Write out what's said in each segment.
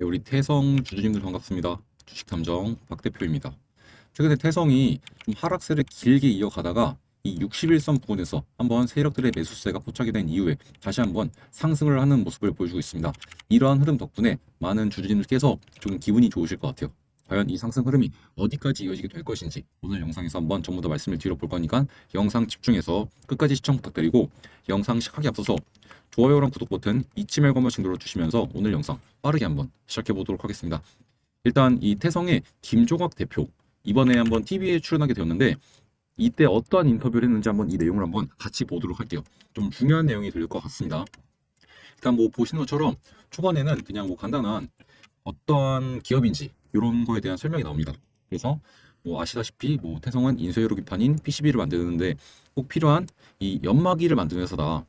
네, 우리 태성 주주님들 반갑습니다. 주식탐정 박 대표입니다. 최근에 태성이 좀 하락세를 길게 이어가다가 이 61선 부근에서 한번 세력들의 매수세가 포착이 된 이후에 다시 한번 상승을 하는 모습을 보여주고 있습니다. 이러한 흐름 덕분에 많은 주주님들께서 좀 기분이 좋으실 것 같아요. 과연 이 상승 흐름이 어디까지 이어지게 될 것인지 오늘 영상에서 한번 전부 다 말씀을 드려볼 거니까 영상 집중해서 끝까지 시청 부탁드리고 영상 시작하기 앞서서 좋아요랑 구독 버튼 잊지 말고 한 번씩 눌러주시면서 오늘 영상 빠르게 한번 시작해 보도록 하겠습니다. 일단 이 태성의 김종학 대표 이번에 한번 TV에 출연하게 되었는데 이때 어떠한 인터뷰를 했는지 한번 이 내용을 한번 같이 보도록 할게요. 좀 중요한 내용이 될 것 같습니다. 일단 뭐 보시는 것처럼 초반에는 그냥 뭐 간단한 어떠한 기업인지 이런 거에 대한 설명이 나옵니다. 그래서 뭐 아시다시피 뭐 태성은 인쇄회로 기판인 PCB를 만드는데 꼭 필요한 이 연마기를 만드는 회사다.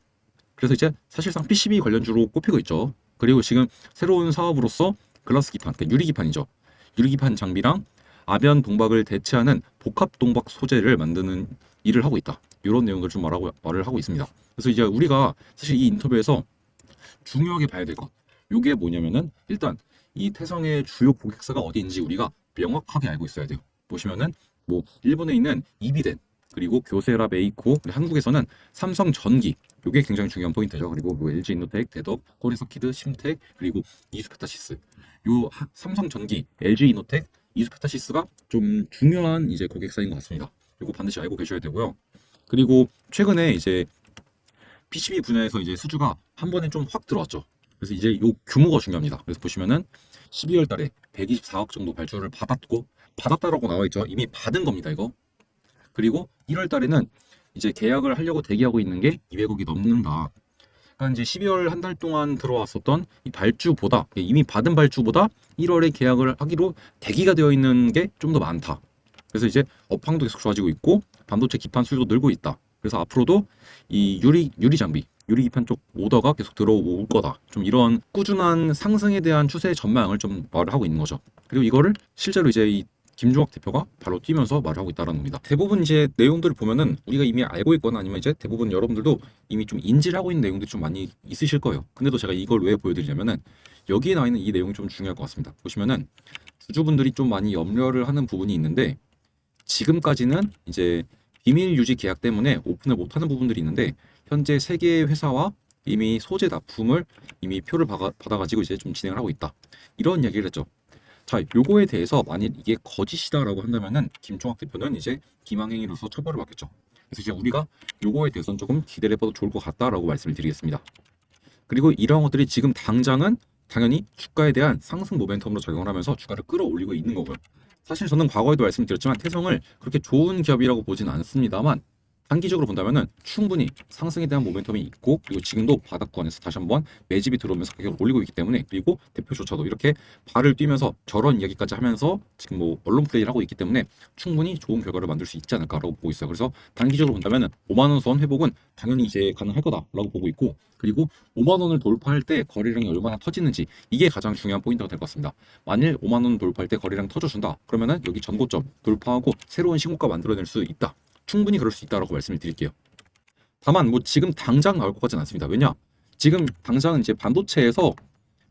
그래서 이제 사실상 PCB 관련주로 꼽히고 있죠. 그리고 지금 새로운 사업으로서 글라스 기판, 그러니까 유리 기판이죠. 유리 기판 장비랑 아변 동박을 대체하는 복합 동박 소재를 만드는 일을 하고 있다. 이런 내용을 좀 말하고 말을 하고 있습니다. 그래서 이제 우리가 사실 이 인터뷰에서 중요하게 봐야 될 것, 요게 뭐냐면은 일단 이 태성의 주요 고객사가 어디인지 우리가 명확하게 알고 있어야 돼요. 보시면은 뭐 일본에 있는 이비덴 그리고 교세라 메이코 한국에서는 삼성전기 요게 굉장히 중요한 포인트죠. 그리고 뭐 LG 인노텍, 대덕, 코리서키드, 심텍 그리고 이스페타시스 요 하- 삼성전기, LG 이노텍, 이스페타시스가 좀 중요한 이제 고객사인 것 같습니다. 요거 반드시 알고 계셔야 되고요. 그리고 최근에 이제 PCB 분야에서 이제 수주가 한 번에 좀 확 들어왔죠. 그래서 이제 요 규모가 중요합니다. 그래서 보시면은 12월 달에 124억 정도 발주를 받았고 받았다라고 나와 있죠. 이미 받은 겁니다, 이거. 그리고 1월 달에는 이제 계약을 하려고 대기하고 있는 게 200억이 넘는다. 그러니까 이제 12월 한 달 동안 들어왔었던 이 발주보다 이미 받은 발주보다 1월에 계약을 하기로 대기가 되어 있는 게 좀 더 많다. 그래서 이제 업황도 계속 좋아지고 있고 반도체 기판 수요도 늘고 있다. 그래서 앞으로도 이 유리 유리 장비, 유리 기판 쪽 오더가 계속 들어올 거다. 좀 이런 꾸준한 상승에 대한 추세 전망을 좀 말을 하고 있는 거죠. 그리고 이거를 실제로 이제 이 김종학 대표가 바로 뛰면서 말을 하고 있다는 겁니다. 대부분 이제 내용들을 보면은 우리가 이미 알고 있거나 아니면 이제 대부분 여러분들도 이미 좀 인지를 하고 있는 내용들이 좀 많이 있으실 거예요. 근데도 제가 이걸 왜 보여드리냐면은 여기에 나와 있는 이 내용이 좀 중요할 것 같습니다. 보시면은 주주분들이 좀 많이 염려를 하는 부분이 있는데 지금까지는 이제 비밀 유지 계약 때문에 오픈을 못하는 부분들이 있는데 현재 세 개의 회사와 이미 소재 납품을 이미 표를 받아, 받아 가지고 이제 좀 진행을 하고 있다. 이런 이야기를 했죠. 자, 요거에 대해서 만일 이게 거짓이다라고 한다면은 김종학 대표는 이제 기망행위로서 처벌을 받겠죠. 그래서 이제 우리가 요거에 대해서는 조금 기대를 해봐도 좋을 것 같다라고 말씀을 드리겠습니다. 그리고 이러한 것들이 지금 당장은 당연히 주가에 대한 상승 모멘텀으로 작용을 하면서 주가를 끌어올리고 있는 거고요. 사실 저는 과거에도 말씀드렸지만 태성을 그렇게 좋은 기업이라고 보진 않습니다만 단기적으로 본다면은 충분히 상승에 대한 모멘텀이 있고 그리고 지금도 바닥권에서 다시 한번 매집이 들어오면서 가격을 올리고 있기 때문에 그리고 대표조차도 이렇게 발을 뛰면서 저런 이야기까지 하면서 지금 뭐 언론 플레이를 하고 있기 때문에 충분히 좋은 결과를 만들 수 있지 않을까라고 보고 있어요. 그래서 단기적으로 본다면은 5만 원 선 회복은 당연히 이제 가능할 거다라고 보고 있고 그리고 5만 원을 돌파할 때 거래량이 얼마나 터지는지 이게 가장 중요한 포인트가 될 것 같습니다. 만일 5만 원 돌파할 때 거래량 터져준다 그러면은 여기 전고점 돌파하고 새로운 신고가 만들어낼 수 있다. 충분히 그럴 수 있다라고 말씀을 드릴게요. 다만 뭐 지금 당장 나올 것 같지는 않습니다. 왜냐? 지금 당장은 이제 반도체에서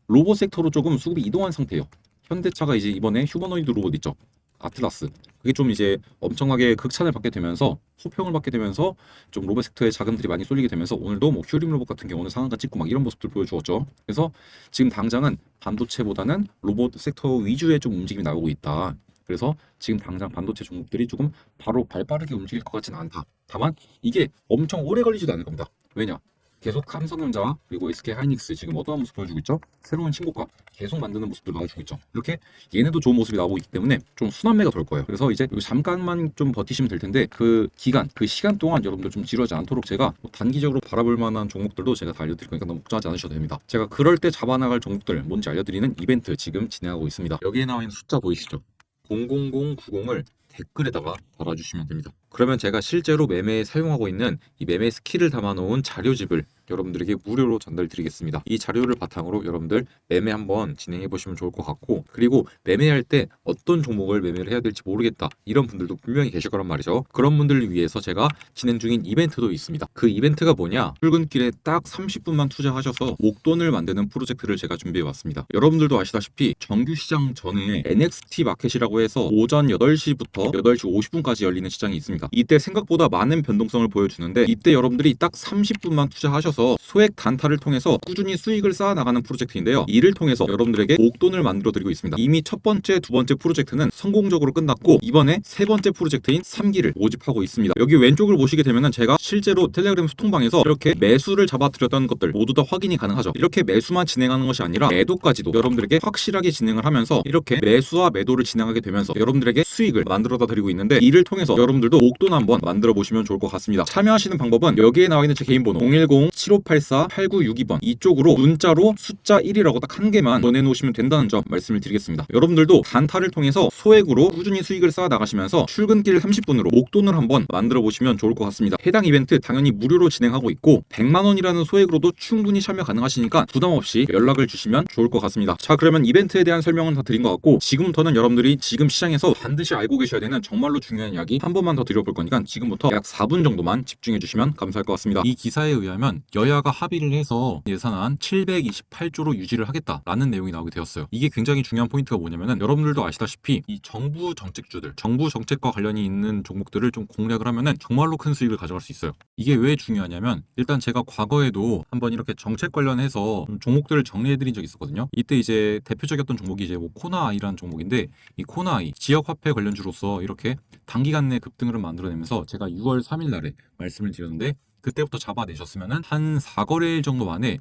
로봇 섹터로 조금 수급이 이동한 상태예요. 현대차가 이제 이번에 휴머노이드 로봇 있죠. 아틀라스. 그게 좀 이제 엄청나게 극찬을 받게 되면서 호평을 받게 되면서 좀 로봇 섹터에 자금들이 많이 쏠리게 되면서 오늘도 뭐 휴림 로봇 같은 경우는 상한가 찍고 막 이런 모습들 보여주었죠. 그래서 지금 당장은 반도체보다는 로봇 섹터 위주의 좀 움직임이 나오고 있다. 그래서 지금 당장 반도체 종목들이 조금 바로 발 빠르게 움직일 것 같지는 않다. 다만 이게 엄청 오래 걸리지도 않을 겁니다. 왜냐? 계속 삼성전자와 그리고 SK 하이닉스 지금 어떠한 모습 보여주고 있죠? 새로운 신고가 계속 만드는 모습들 나와주고 있죠. 이렇게 얘네도 좋은 모습이 나오고 있기 때문에 좀 순환매가 돌 거예요. 그래서 이제 요 잠깐만 좀 버티시면 될 텐데 그 기간, 그 시간 동안 여러분들 좀 지루하지 않도록 제가 뭐 단기적으로 바라볼 만한 종목들도 제가 다 알려드릴 거니까 너무 걱정하지 않으셔도 됩니다. 제가 그럴 때 잡아나갈 종목들 뭔지 알려드리는 이벤트 지금 진행하고 있습니다. 여기에 나와 있는 숫자 보이시죠? 00090을 댓글에다가 달아주시면 됩니다. 그러면 제가 실제로 매매에 사용하고 있는 이 매매 스킬을 담아놓은 자료집을 여러분들에게 무료로 전달드리겠습니다. 이 자료를 바탕으로 여러분들 매매 한번 진행해 보시면 좋을 것 같고 그리고 매매할 때 어떤 종목을 매매를 해야 될지 모르겠다 이런 분들도 분명히 계실 거란 말이죠. 그런 분들을 위해서 제가 진행 중인 이벤트도 있습니다. 그 이벤트가 뭐냐? 출근길에 딱 30분만 투자하셔서 목돈을 만드는 프로젝트를 제가 준비해 왔습니다. 여러분들도 아시다시피 정규 시장 전에 NXT 마켓이라고 해서 오전 8시부터 8시 50분까지 열리는 시장이 있습니다. 이때 생각보다 많은 변동성을 보여주는데 이때 여러분들이 딱 30분만 투자하셔서 소액 단타를 통해서 꾸준히 수익을 쌓아 나가는 프로젝트인데요. 이를 통해서 여러분들에게 목돈을 만들어 드리고 있습니다. 이미 첫 번째, 두 번째 프로젝트는 성공적으로 끝났고 이번에 세 번째 프로젝트인 3기를 모집하고 있습니다. 여기 왼쪽을 보시게 되면은 제가 실제로 텔레그램 소통방에서 이렇게 매수를 잡아드렸던 것들 모두 다 확인이 가능하죠. 이렇게 매수만 진행하는 것이 아니라 매도까지도 여러분들에게 확실하게 진행을 하면서 이렇게 매수와 매도를 진행하게 되면서 여러분들에게 수익을 만들어다 드리고 있는데 이를 통해서 여러분들도 목돈 한번 만들어 보시면 좋을 것 같습니다. 참여하시는 방법은 여기에 나와 있는 제 개인 번호 010-7584-8962번 이쪽으로 문자로 숫자 1이라고 딱 한 개만 보내놓으시면 된다는 점 말씀을 드리겠습니다. 여러분들도 단타를 통해서 소액으로 꾸준히 수익을 쌓아 나가시면서 출근길 30분으로 목돈을 한번 만들어 보시면 좋을 것 같습니다. 해당 이벤트 당연히 무료로 진행하고 있고 100만 원이라는 소액으로도 충분히 참여 가능하시니까 부담 없이 연락을 주시면 좋을 것 같습니다. 자 그러면 이벤트에 대한 설명은 다 드린 것 같고 지금부터는 여러분들이 지금 시장에서 반드시 알고 계셔야 되는 정말로 중요한 이야기 한 번만 더 드려볼 거니까 지금부터 약 4분 정도만 집중해 주시면 감사할 것 같습니다. 이 기사에 의하면 여야가 합의를 해서 예산안 728조로 유지를 하겠다라는 내용이 나오게 되었어요. 이게 굉장히 중요한 포인트가 뭐냐면은 여러분들도 아시다시피 이 정부 정책주들, 정부 정책과 관련이 있는 종목들을 좀 공략을 하면은 정말로 큰 수익을 가져갈 수 있어요. 이게 왜 중요하냐면 일단 제가 과거에도 한번 이렇게 정책 관련해서 좀 종목들을 정리해드린 적이 있었거든요. 이때 이제 대표적이었던 종목이 이제 뭐 코나아이라는 종목인데 이 코나아이 지역 화폐 관련주로서 이렇게 단기간 내 급등을 만들어내면서 제가 6월 3일 날에 말씀을 드렸는데 그때부터 잡아내셨으면은 한 4거래일 정도 만에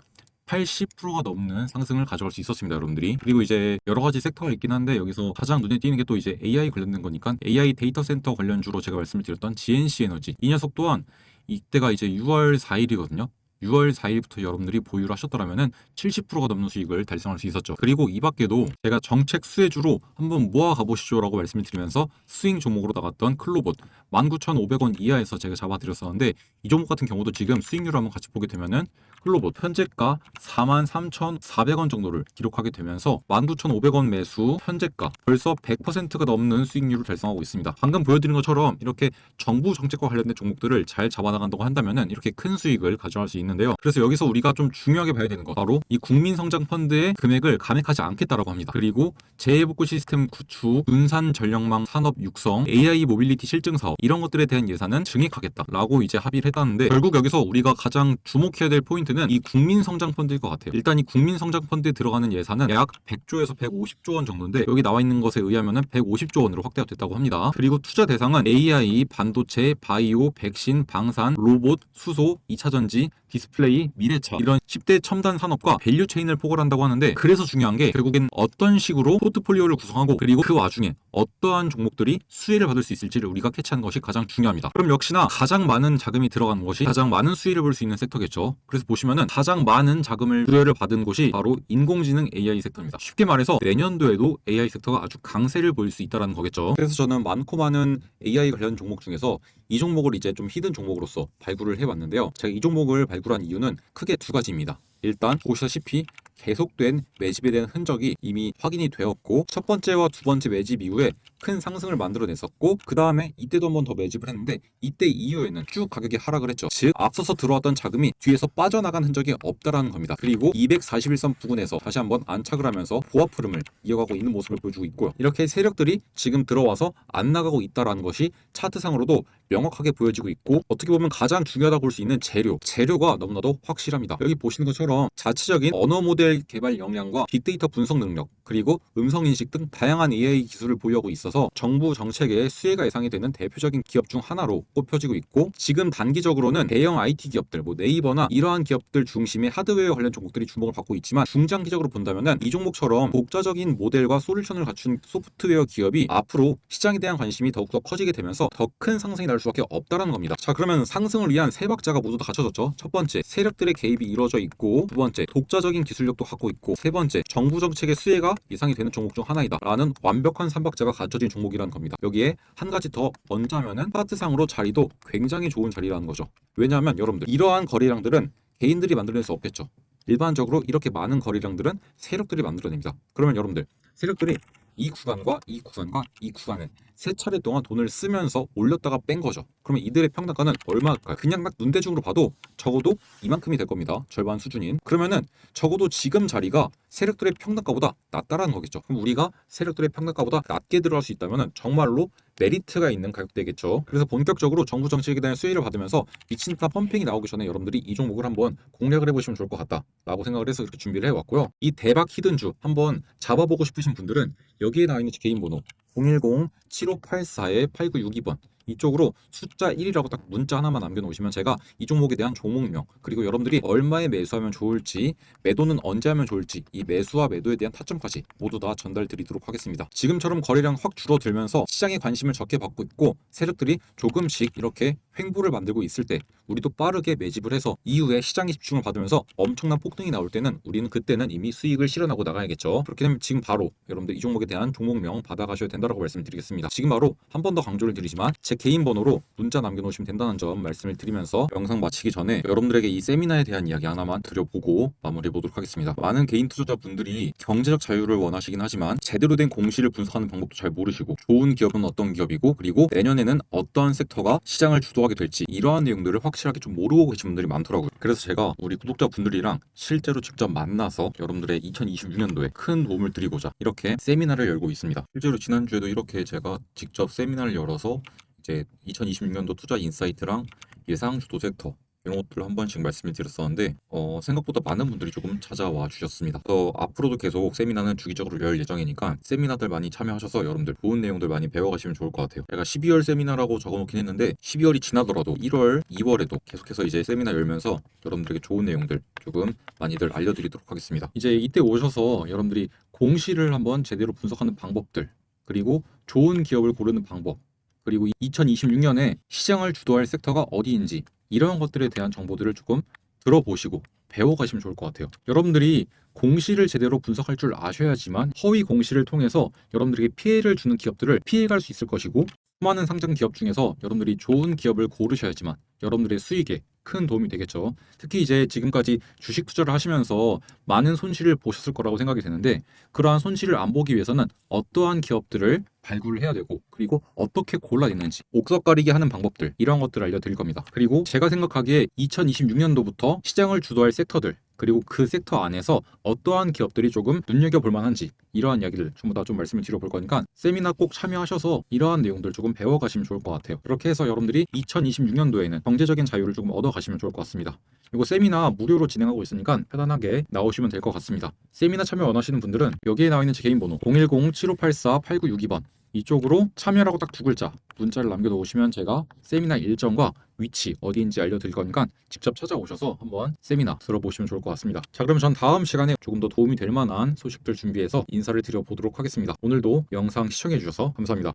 80%가 넘는 상승을 가져갈 수 있었습니다, 여러분들이. 그리고 이제 여러 가지 섹터가 있긴 한데 여기서 가장 눈에 띄는 게 또 이제 AI 관련된 거니까 AI 데이터 센터 관련주로 제가 말씀을 드렸던 GNC 에너지. 이 녀석 또한 이때가 이제 6월 4일이거든요. 6월 4일부터 여러분들이 보유를 하셨더라면은 70%가 넘는 수익을 달성할 수 있었죠. 그리고 이 밖에도 제가 정책 수혜주로 한번 모아 가보시죠 라고 말씀을 드리면서 스윙 종목으로 나갔던 클로봇 19,500원 이하에서 제가 잡아드렸었는데 이 종목 같은 경우도 지금 수익률을 한번 같이 보게 되면은 클로봇 현재가 43,400원 정도를 기록하게 되면서 19,500원 매수 현재가 벌써 100%가 넘는 수익률을 달성하고 있습니다. 방금 보여드린 것처럼 이렇게 정부 정책과 관련된 종목들을 잘 잡아나간다고 한다면은 이렇게 큰 수익을 가져갈 수 있는데요. 그래서 여기서 우리가 좀 중요하게 봐야 되는 것 바로 이 국민성장펀드의 금액을 감액하지 않겠다라고 합니다. 그리고 재해복구 시스템 구축, 분산 전력망 산업 육성, AI 모빌리티 실증 사업 이런 것들에 대한 예산은 증액하겠다라고 이제 합의를 했다는데 결국 여기서 우리가 가장 주목해야 될 포인트 는 이 국민성장펀드일 것 같아요. 일단 이 국민성장펀드에 들어가는 예산은 약 100조에서 150조 원 정도인데 여기 나와 있는 것에 의하면 은 150조 원으로 확대가 됐다고 합니다. 그리고 투자 대상은 AI, 반도체, 바이오, 백신, 방산, 로봇, 수소, 2차 전지, 디스플레이, 미래차 이런 10대 첨단 산업과 밸류 체인을 포괄한다고 하는데 그래서 중요한 게 결국엔 어떤 식으로 포트폴리오를 구성하고 그리고 그 와중에 어떠한 종목들이 수혜를 받을 수 있을지를 우리가 캐치하는 것이 가장 중요합니다. 그럼 역시나 가장 많은 자금이 들어가는 것이 가장 많은 수혜를 볼 수 있는 섹터겠죠. 그래서 보시면 은 가장 많은 자금을 수혜를 받은 곳이 바로 인공지능 AI 섹터입니다. 쉽게 말해서 내년도에도 AI 섹터가 아주 강세를 보일 수 있다는 거겠죠. 그래서 저는 많고 많은 AI 관련 종목 중에서 이 종목을 이제 좀 히든 종목으로서 발굴을 해봤는데요. 제가 이 종목을 발굴한 이유는 크게 두 가지입니다. 일단 보시다시피 계속된 매집에 대한 흔적이 이미 확인이 되었고 첫 번째와 두 번째 매집 이후에 큰 상승을 만들어냈었고 그 다음에 이때도 한번 더 매집을 했는데 이때 이후에는 쭉 가격이 하락을 했죠. 즉 앞서서 들어왔던 자금이 뒤에서 빠져나간 흔적이 없다라는 겁니다. 그리고 241선 부근에서 다시 한번 안착을 하면서 보합 흐름을 이어가고 있는 모습을 보여주고 있고요. 이렇게 세력들이 지금 들어와서 안 나가고 있다라는 것이 차트상으로도 명확하게 보여지고 있고 어떻게 보면 가장 중요하다고 볼 수 있는 재료, 재료가 너무나도 확실합니다. 여기 보시는 것처럼 자체적인 언어 모델 개발 역량과 빅데이터 분석 능력 그리고 음성 인식 등 다양한 AI 기술을 보유하고 있어서 정부 정책에 수혜가 예상이 되는 대표적인 기업 중 하나로 꼽혀지고 있고 지금 단기적으로는 대형 IT 기업들, 뭐 네이버나 이러한 기업들 중심의 하드웨어 관련 종목들이 주목을 받고 있지만 중장기적으로 본다면은 이 종목처럼 독자적인 모델과 솔루션을 갖춘 소프트웨어 기업이 앞으로 시장에 대한 관심이 더욱더 커지게 되면서 더 큰 상승이 날 수밖에 없다라는 겁니다. 자 그러면 상승을 위한 세 박자가 모두 다 갖춰졌죠. 첫 번째 세력들의 개입이 이루어져 있고 두 번째 독자적인 기술력도 갖고 있고 세 번째 정부 정책의 수혜가 예상이 되는 종목 중 하나이다라는 완벽한 삼박자가 갖춰 진 종목이라는 겁니다. 여기에 한 가지 더 얹자면은 파트상으로 자리도 굉장히 좋은 자리라는 거죠. 왜냐하면 여러분들 이러한 거래량들은 개인들이 만들어낼 수 없겠죠. 일반적으로 이렇게 많은 거래량들은 세력들이 만들어냅니다. 그러면 여러분들 세력들이 이 구간과 이 구간과 이 구간을 세 차례 동안 돈을 쓰면서 올렸다가 뺀 거죠. 그러면 이들의 평단가는 얼마일까요? 그냥 딱 눈대중으로 봐도 적어도 이만큼이 될 겁니다. 절반 수준인. 그러면은 적어도 지금 자리가 세력들의 평단가보다 낮다라는 거겠죠. 그럼 우리가 세력들의 평단가보다 낮게 들어갈 수 있다면은 정말로 메리트가 있는 가격대겠죠. 그래서 본격적으로 정부 정책에 대한 수혜를 받으면서 미친 듯한 펌핑이 나오기 전에 여러분들이 이 종목을 한번 공략을 해보시면 좋을 것 같다라고 생각을 해서 이렇게 준비를 해왔고요. 이 대박 히든주 한번 잡아보고 싶으신 분들은 여기에 나와 있는 제 개인 번호 010-7584-8962번 이쪽으로 숫자 1이라고 딱 문자 하나만 남겨놓으시면 제가 이 종목에 대한 종목명 그리고 여러분들이 얼마에 매수하면 좋을지 매도는 언제 하면 좋을지 이 매수와 매도에 대한 타점까지 모두 다 전달 드리도록 하겠습니다. 지금처럼 거래량 확 줄어들면서 시장에 관심을 적게 받고 있고 세력들이 조금씩 이렇게 횡보를 만들고 있을 때 우리도 빠르게 매집을 해서 이후에 시장에 집중을 받으면서 엄청난 폭등이 나올 때는 우리는 그때는 이미 수익을 실현하고 나가야겠죠. 그렇게 되면 지금 바로 여러분들 이 종목에 대한 종목명 받아가셔야 된다고 말씀드리겠습니다. 지금 바로 한 번 더 강조를 드리지만 제 개인 번호로 문자 남겨놓으시면 된다는 점 말씀을 드리면서 영상 마치기 전에 여러분들에게 이 세미나에 대한 이야기 하나만 드려보고 마무리해 보도록 하겠습니다. 많은 개인 투자자분들이 경제적 자유를 원하시긴 하지만 제대로 된 공시를 분석하는 방법도 잘 모르시고 좋은 기업은 어떤 기업이고 그리고 내년에는 어떤 섹터가 시장을 주도하게 될지 이러한 내용들을 확실하게 좀 모르고 계신 분들이 많더라고요. 그래서 제가 우리 구독자분들이랑 실제로 직접 만나서 여러분들의 2026년도에 큰 도움을 드리고자 이렇게 세미나를 열고 있습니다. 실제로 지난주에도 이렇게 제가 직접 세미나를 열어서 이제 2026년도 투자 인사이트랑 예상 주도 섹터 이런 것들을 한 번씩 말씀을 드렸었는데 어, 생각보다 많은 분들이 조금 찾아와 주셨습니다. 그래서 앞으로도 계속 세미나는 주기적으로 열 예정이니까 세미나들 많이 참여하셔서 여러분들 좋은 내용들 많이 배워가시면 좋을 것 같아요. 제가 12월 세미나라고 적어놓긴 했는데 12월이 지나더라도 1월, 2월에도 계속해서 이제 세미나 열면서 여러분들에게 좋은 내용들 조금 많이들 알려드리도록 하겠습니다. 이제 이때 오셔서 여러분들이 공시를 한번 제대로 분석하는 방법들 그리고 좋은 기업을 고르는 방법 그리고 2026년에 시장을 주도할 섹터가 어디인지 이런 것들에 대한 정보들을 조금 들어보시고 배워가시면 좋을 것 같아요. 여러분들이 공시를 제대로 분석할 줄 아셔야지만 허위 공시를 통해서 여러분들에게 피해를 주는 기업들을 피해갈 수 있을 것이고 수많은 상장 기업 중에서 여러분들이 좋은 기업을 고르셔야지만 여러분들의 수익에 큰 도움이 되겠죠. 특히 이제 지금까지 주식 투자를 하시면서 많은 손실을 보셨을 거라고 생각이 되는데 그러한 손실을 안 보기 위해서는 어떠한 기업들을 발굴을 해야 되고 그리고 어떻게 골라냈는지 옥석 가리기 하는 방법들 이런 것들을 알려드릴 겁니다. 그리고 제가 생각하기에 2026년도부터 시장을 주도할 섹터들 그리고 그 섹터 안에서 어떠한 기업들이 조금 눈여겨볼 만한지 이러한 이야기를 전부 다 좀 말씀을 드려볼 거니까 세미나 꼭 참여하셔서 이러한 내용들 조금 배워가시면 좋을 것 같아요. 그렇게 해서 여러분들이 2026년도에는 경제적인 자유를 조금 얻어가시면 좋을 것 같습니다. 이거 세미나 무료로 진행하고 있으니까 편안하게 나오시면 될 것 같습니다. 세미나 참여 원하시는 분들은 여기에 나와 있는 제 개인 번호 010-7584-8962번 이쪽으로 참여라고 딱 두 글자 문자를 남겨놓으시면 제가 세미나 일정과 위치 어디인지 알려드릴 거니까 직접 찾아오셔서 한번 세미나 들어보시면 좋을 것 같습니다. 자 그러면 전 다음 시간에 조금 더 도움이 될 만한 소식들 준비해서 인사를 드려보도록 하겠습니다. 오늘도 영상 시청해주셔서 감사합니다.